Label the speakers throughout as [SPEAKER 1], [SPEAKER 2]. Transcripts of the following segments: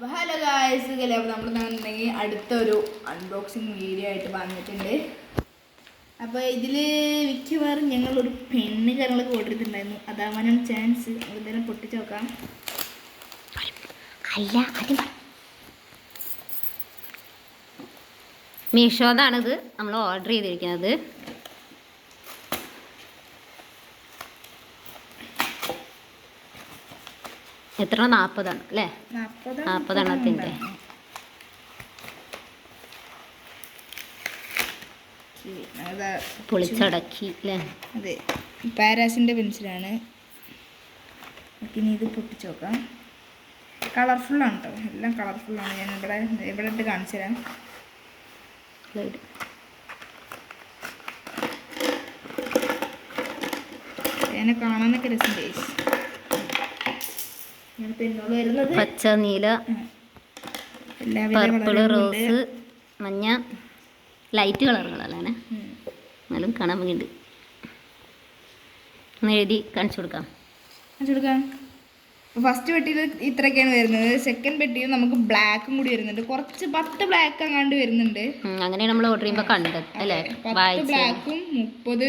[SPEAKER 1] അപ്പോൾ hello guys അപ്പോൾ നമ്മൾ എന്നുണ്ടെങ്കിൽ അടുത്തൊരു അൺബോക്സിങ് വീഡിയോ ആയിട്ട് വന്നിട്ടുണ്ട് അപ്പോൾ ഇതിൽ മിക്കവാറും ഞങ്ങളൊരു പെണ്ണ് കാര്യങ്ങളൊക്കെ ഓർഡർ ചെയ്തിട്ടുണ്ടായിരുന്നു അതാവാനാണ് ചാൻസ് എന്തായാലും പൊട്ടിച്ച് നോക്കാം അല്ല അത്
[SPEAKER 2] മീഷോന്നാണിത് നമ്മൾ ഓർഡർ ചെയ്തിരിക്കുന്നത് എത്ര നാൽപ്പതാണ് അല്ലേ നാൽപ്പതെണ്ണത്തിൻ്റെ പൊളിച്ചടക്കി അല്ലേ
[SPEAKER 1] അതെ പാരാസിൻ്റെ പെൻസിലാണ് പിന്നെ ഇത് പൊട്ടിച്ച് നോക്കാം കളർഫുള്ളാണ് കേട്ടോ എല്ലാം കളർഫുള്ളാണ് ഞാൻ ഇവിടെ ഇവിടെ ഇട്ട് കാണിച്ചു തരാം എന്നെ കാണാനൊക്കെ രസം ചേച്ചി
[SPEAKER 2] പച്ച നീല പർപ്പിൾ റോസ് മഞ്ഞ ലൈറ്റ് കളറുകളല്ലേ എന്നാലും കാണാൻ ഭംഗിയുണ്ട് ഒന്ന് എഴുതി കാണിച്ചു കൊടുക്കാം കാണിച്ചു കൊടുക്കാം
[SPEAKER 1] ഫസ്റ്റ് പെട്ടിയിൽ ഇത്രയൊക്കെയാണ് വരുന്നത് സെക്കൻഡ് പെട്ടിയിൽ നമുക്ക് ബ്ലാക്കും കൂടി വരുന്നുണ്ട് കുറച്ച് പത്ത് ബ്ലാക്ക് അങ്ങാണ്ട് വരുന്നുണ്ട്
[SPEAKER 2] അങ്ങനെയാണ് നമ്മൾ ഓർഡർ ചെയ്യുമ്പോൾ കണ്ടത് അല്ലേ
[SPEAKER 1] പത്ത് ബ്ലാക്കും മുപ്പത്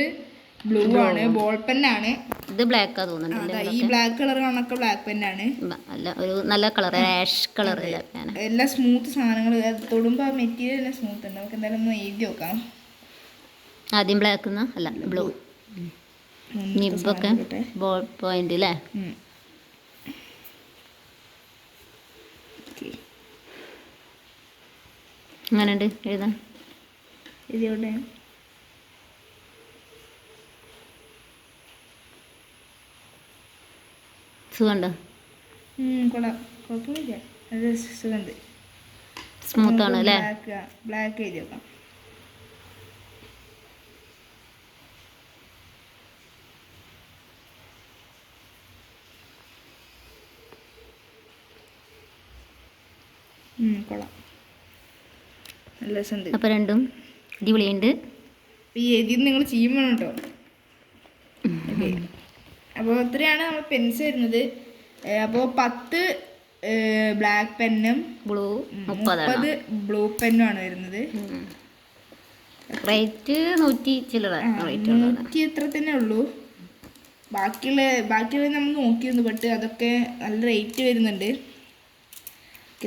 [SPEAKER 1] ബ്ലൂ ആണ് ബോൾ പെൻ ആണ്
[SPEAKER 2] ഇത് ബ്ലാക്കാ തോന്നുന്നുണ്ട്
[SPEAKER 1] ഈ ബ്ലാക്ക് കളർ കണക്ക് ബ്ലാക്ക് പെൻ ആണ്
[SPEAKER 2] അല്ല ഒരു നല്ല കളർ ആഷ് കളർ
[SPEAKER 1] എല്ലാ സ്മൂത്ത് സാധനങ്ങൾ തൊടുമ്പോൾ ആ മെറ്റീരിയൽ എല്ലാം സ്മൂത്ത് ഉണ്ട് നമുക്ക് എന്തായാലും ഒന്ന് എഴുതി നോക്കാം
[SPEAKER 2] ആദ്യം ബ്ലാക്ക് അല്ല ബ്ലൂ നിബൊക്കെ ബോൾ പോയിന്റ് അല്ലേ അങ്ങനെയുണ്ട് എഴുതാൻ ഇതിവിടെ സുഖമുണ്ടോ സ്മൂത്ത് ആണ് അല്ലേ ബ്ലാക്ക് എഴുതി നല്ല അപ്പോൾ രണ്ടും അടിപൊളിയുണ്ട്
[SPEAKER 1] ഈ എഴുതി നിങ്ങൾ ചെയ്യുമ്പോൾ കേട്ടോ അപ്പോൾ ഇത്രയാണ് നമ്മൾ പെൻസ് വരുന്നത് അപ്പോൾ പത്ത് ബ്ലാക്ക് പെന്നും ബ്ലൂ മുപ്പത് ബ്ലൂ പെന്നും ആണ് വരുന്നത്
[SPEAKER 2] റേറ്റ് നൂറ്റി ചില്ലറ
[SPEAKER 1] നൂറ്റി എത്ര തന്നെ ഉള്ളൂ ബാക്കിയുള്ള ബാക്കിയുള്ള നമ്മൾ നോക്കിയിരുന്നു പെട്ട് അതൊക്കെ നല്ല റേറ്റ് വരുന്നുണ്ട്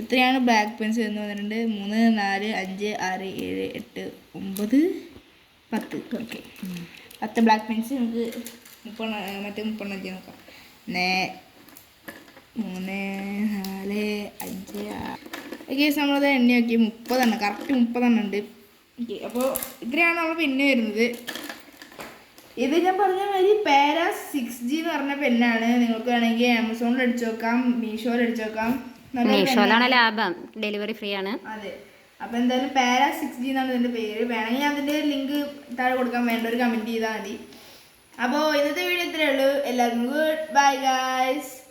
[SPEAKER 1] എത്രയാണ് ബ്ലാക്ക് പെൻസ് എന്ന് പറഞ്ഞിട്ടുണ്ട് മൂന്ന് നാല് അഞ്ച് ആറ് ഏഴ് എട്ട് ഒമ്പത് പത്ത് ഓക്കെ പത്ത് ബ്ലാക്ക് പെൻസ് നമുക്ക് മുപ്പണ മറ്റേ മുപ്പണം അഞ്ച് നോക്കാം നേ മൂന്ന് നാല് അഞ്ച് ഓക്കെ നമ്മളത് എണ്ണ നോക്കി മുപ്പതെണ്ണം കറക്റ്റ് മുപ്പതെണ്ണം ഉണ്ട് അപ്പോൾ ഇത്രയാണ് നമ്മൾ പിന്നെ വരുന്നത് ഇത് ഞാൻ പറഞ്ഞ മാതിരി പേര സിക്സ് ജി എന്ന് പറഞ്ഞ പെന്നാണ് നിങ്ങൾക്ക് വേണമെങ്കിൽ ആമസോണിൽ അടിച്ചു നോക്കാം മീഷോയിൽ അടിച്ചു നോക്കാം
[SPEAKER 2] മീഷോയിലാണ് ലാഭം ഡെലിവറി ഫ്രീ ആണ് അതെ
[SPEAKER 1] അപ്പോൾ എന്തായാലും പേര സിക്സ് ജി എന്നാണ് ഇതിൻ്റെ പേര് വേണമെങ്കിൽ അതിൻ്റെ ലിങ്ക് താഴെ കൊടുക്കാൻ വേണ്ട ഒരു കമൻറ്റ് ചെയ്താൽ മതി അപ്പോൾ ഇന്നത്തെ വീഡിയോ ഇത്രയേ ഉള്ളൂ എല്ലാവർക്കും ഗുഡ് ബൈ ഗായ്സ്